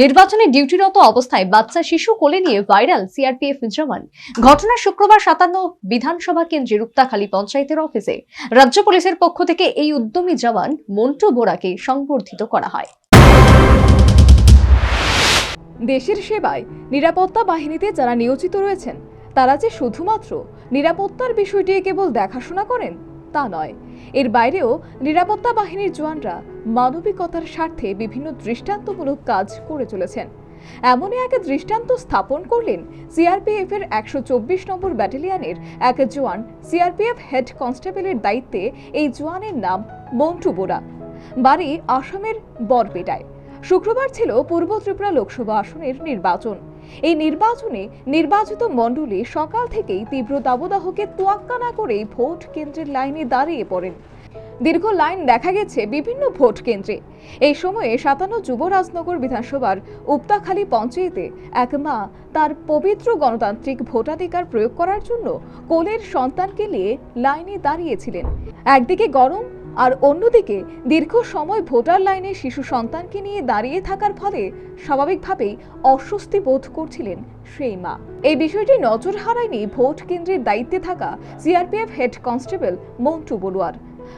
নির্বাচনে ডিউটিরত অবস্থায় বাচ্চা শিশু কোলে নিয়ে ভাইরাল সিআরপিএফ জওয়ান। ঘটনা শুক্রবার সাতান্ন বিধানসভা কেন্দ্রের উক্তাখালী পঞ্চায়েতের অফিসে। রাজ্য পুলিশের পক্ষ থেকে এই উদ্যমী জওয়ান মন্টু বোরাকে সংবর্ধিত করা হয়। দেশের সেবায় নিরাপত্তা বাহিনীতে যারা নিয়োজিত রয়েছেন, তারা যে শুধুমাত্র নিরাপত্তার বিষয়টি কেবল দেখাশোনা করেন তা নয়। এর বাইরেও নিরাপত্তা বাহিনীর জওয়ানরা মানবিকতার স্বার্থে বিভিন্ন দৃষ্টান্তমূলক কাজ করে চলেছেন। এমনই এক দৃষ্টান্ত স্থাপন করলেন সিআরপিএফ এর একশো চব্বিশ নম্বর ব্যাটালিয়নের এক জওয়ান সিআরপিএফ হেড কনস্টেবলের দায়িত্বে এই জওয়ানের নাম মন্টু বোরা। বাড়ি আসামের বরপেটায়। শুক্রবার ছিল পূর্ব ত্রিপুরা লোকসভা আসনের নির্বাচন। এই নির্বাচনে নির্বাচিত মণ্ডলী সকাল থেকেই তীব্র দাবদাহকে তোয়াক্কা না করেই ভোট কেন্দ্রের লাইনে দাঁড়িয়ে পড়েন। দীর্ঘ লাইন দেখা গেছে বিভিন্ন ভোট কেন্দ্রে। এই সময়ে সাতান্ন যুবরাজনগর বিধানসভার উপতাখালী পঞ্চায়েতে এক মা তার পবিত্র গণতান্ত্রিক ভোটাধিকার প্রয়োগ করার জন্য কোলের সন্তানকে নিয়ে লাইনে দাঁড়িয়েছিলেন। একদিকে গরম আর অন্যদিকে, দীর্ঘ সময় ভোটার লাইনে শিশু সন্তানকে নিয়ে দাঁড়িয়ে থাকার ফলে স্বাভাবিকভাবেই অস্বস্তি বোধ করছিলেন সেই মা। এই বিষয়টি নজর হারায়নি ভোট কেন্দ্রের দায়িত্বে থাকা সিআরপিএফ হেড কনস্টেবল মন্টু বড়ুয়ার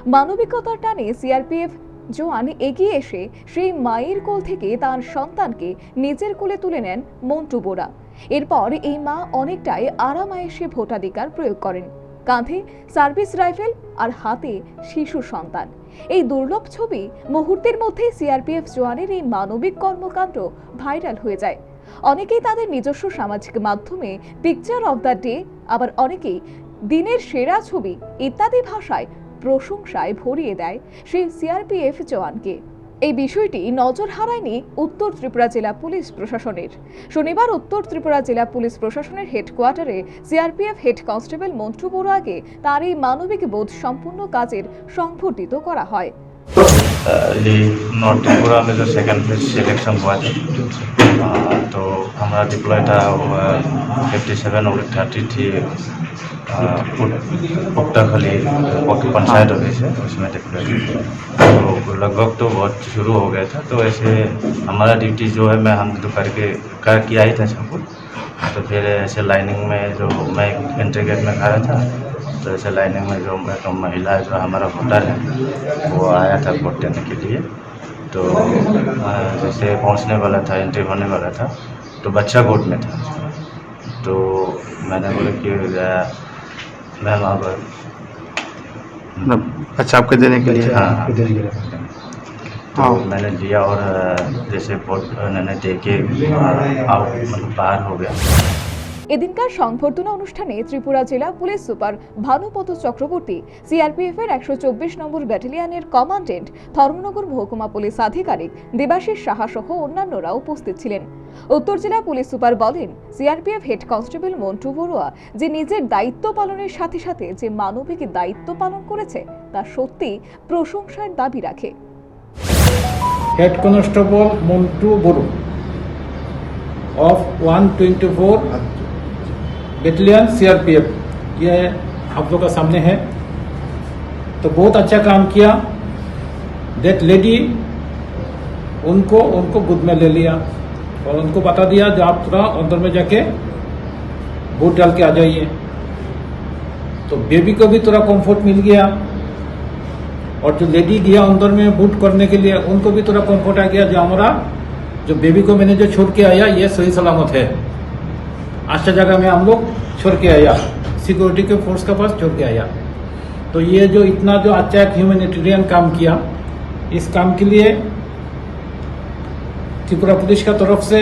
মানবিকতার টানে সিআরপিএফ জোয়ান এগিয়ে এসে সেই মায়ের কোল থেকে তার সন্তানকে নিজের কোলে তুলে নেন মন্টু বোরা এরপর এই মা অনেকটাই আরামায়েসে ভোটাধিকার প্রয়োগ করেন। কাঁধে সার্ভিস রাইফেল আর হাতে শিশু সন্তান। এই দুর্লভ ছবি মুহূর্তের মধ্যে সিআরপিএফ জওয়ানের এই মানবিক কর্মকাণ্ড ভাইরাল হয়ে যায়। অনেকেই তাদের নিজস্ব সামাজিক মাধ্যমে পিকচার অব দ্য ডে আবার অনেকেই দিনের সেরা ছবি ইত্যাদি ভাষায় প্রশংসায় ভরিয়ে দেয় সেই সিআরপিএফ জওয়ানকে। এই বিষয়টি নজর হারায়নি উত্তর ত্রিপুরা জেলা পুলিশ প্রশাসনের শনিবার উত্তর ত্রিপুরা জেলা পুলিশ প্রশাসনের হেডকোয়ার্টারে সিআরপিএফ হেড কনস্টেবল মন্টু বড়ুয়াকে তার এই মানবিক বোধ সম্পূর্ণ কাজের সংঘটিত করা হয় ये नॉर्थ त्रिपुरा में जो सेकंड फेज सिलेक्शन हुआ था तो हमारा डिप्लॉय था फिफ्टी सेवन और thirty three Puttakhali panchayat office है उसमें डिप्लॉय तो लगभग तो बहुत शुरू हो गया था तो ऐसे हमारा ड्यूटी जो है, मैं हम तो करके, कर किया ही था सब तो फिर ऐसे लाइनिंग में जो मैं एंट्री गेट में खड़ा था तो ऐसे लाइनिंग में जो एक महिला जो हमारा वोटर है, वो आया था वोट देने के लिए। तो जैसे पहुँचने वाला था एंट्री होने वाला था तो बच्चा कोर्ट में था। तो मैंने बोला कि मैं वहाँ पर बच्चा अच्छा आपको देने के लिए हाँ तो हाँ। मैंने लिया और जैसे वोट मैंने दे के मतलब बाहर हो गया। এদিনকার সংবর্ধনা অনুষ্ঠানে ত্রিপুরা জেলা police super Bhanupat Chakraborty CRPF এর একশো চব্বিশ নম্বর ব্যাটালিয়নের কমান্ডেন্ট, ধর্মনগর মহকুমা পুলিশ আধিকারিক দেবাশিস সাহা সহ অন্যান্যরা উপস্থিত ছিলেন। উত্তর জেলা পুলিশ সুপার বলেন, CRPF head constable Montu Barua যে নিজের দায়িত্ব পালনের সাথে সাথে যে মানবিক দায়িত্ব পালন করেছে, তা সত্যি প্রশংসার দাবি রাখে। Head constable Montu Barua of one twenty four battalion CRPF. ये आप लोग का सामने है। तो बहुत अच्छा काम किया। दैट लेडी उनको उनको गुद में ले लिया। और उनको बता दिया जो आप थोड़ा अंदर में जाके वोट डाल के आ जाइए। तो बेबी को भी थोड़ा कंफर्ट मिल गया। और जो लेडी गया अंदर में बूट करने के लिए, उनको भी थोड़ा कंफर्ट आ गया। जो हमारा, जो बेबी को मैंने जो छोड़ के आया, ये सही सलामत है। अच्छा जगह में हम लोग छोड़ के आया सिक्योरिटी के फोर्स के पास छोड़ के आया तो ये जो इतना जो अच्छा एक ह्यूमैनिटेरियन काम किया इस काम के लिए त्रिपुरा पुलिस का तरफ से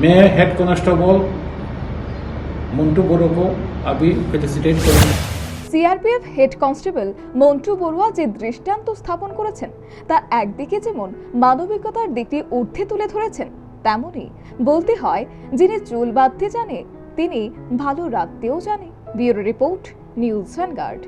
मैं हेड कांस्टेबल मुंटू बोरो को अभी फेलिसिटेट करूँगा CRPF head constable Montu Barua যে দৃষ্টান্ত স্থাপন করেছেন তা একদিকে যেমন মানবিকতার দিকটি ঊর্ধ্বে তুলে ধরেছেন তেমনি বলতে হয়, যিনি চুল বাঁধতে জানে, তিনি ভালো রাখতেও জানে। Bureau report, news vanguard